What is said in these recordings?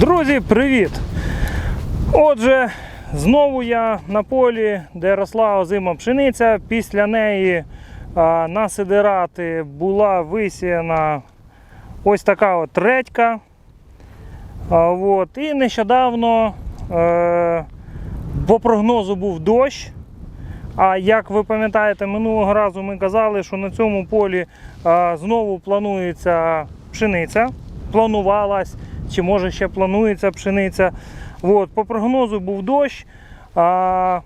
Друзі, привіт! Отже, знову я на полі, де росла озима пшениця. Після неї а, на сидирати була висіяна ось така от редька. А, от. І нещодавно е, по прогнозу був дощ. А як ви пам'ятаєте, минулого разу ми казали, що на цьому полі а, знову планується пшениця. Планувалась, чи може ще планується пшениця. От, по прогнозу був дощ. А,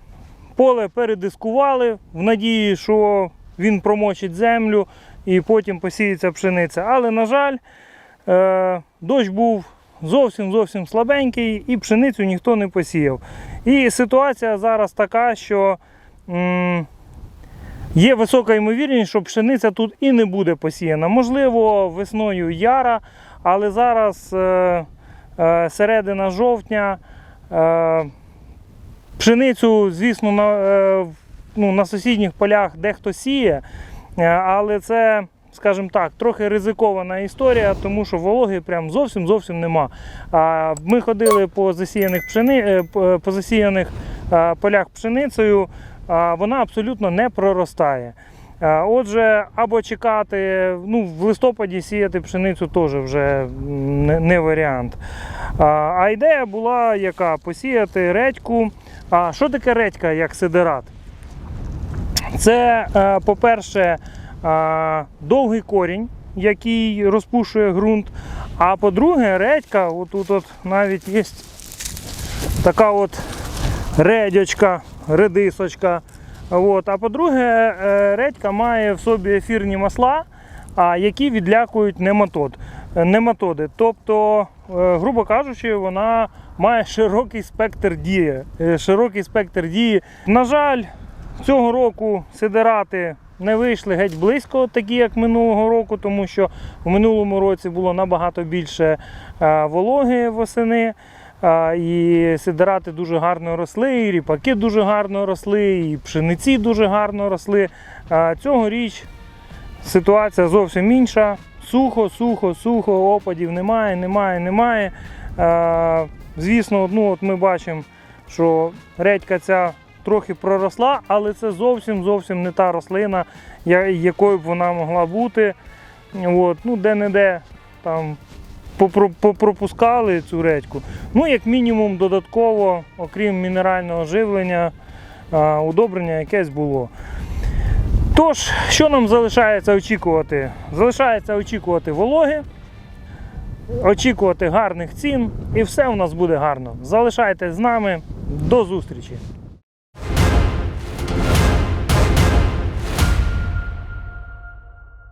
поле передискували в надії, що він промочить землю і потім посіється пшениця. Але, на жаль, е, дощ був зовсім зовсім слабенький і пшеницю ніхто не посіяв. І ситуація зараз така, що є висока ймовірність, що пшениця тут і не буде посіяна. Можливо, весною яра, але зараз е, е, середина жовтня. Е, пшеницю, звісно, на, е, ну, на сусідніх полях дехто сіє, е, але це, скажімо так, трохи ризикована історія, тому що вологи прям зовсім зовсім нема. Ми ходили по засіяних, пшени, е, по засіяних е, полях пшеницею, вона абсолютно не проростає. Отже, або чекати, ну, в листопаді сіяти пшеницю теж вже не, варіант. А, ідея була яка? Посіяти редьку. А що таке редька як сидерат? Це, е, по-перше, е, довгий корінь, який розпушує ґрунт. А по-друге, редька, отут от навіть є така от редячка, редисочка. От. А по-друге, е, редька має в собі ефірні масла, які відлякують нематод, е, нематоди. Тобто, е, грубо кажучи, вона має широкий спектр дії. е, Широкий спектр дії. На жаль, цього року сидерати не вийшли геть близько, такі як минулого року, тому що в минулому році було набагато більше е, вологи восени. І сидерати дуже гарно росли, і ріпаки дуже гарно росли, і пшениці дуже гарно росли. Цьогоріч ситуація зовсім інша. Сухо, сухо, сухо, опадів немає, немає, немає. Звісно, ну, от ми бачимо, що редька ця трохи проросла, але це зовсім зовсім не та рослина, якою б вона могла бути. От, ну, де-не-де там попропускали цю редьку. Ну, як мінімум, додатково, окрім мінерального живлення, удобрення якесь було. Тож, що нам залишається очікувати? Залишається очікувати вологи, очікувати гарних цін, і все у нас буде гарно. Залишайтесь з нами. До зустрічі!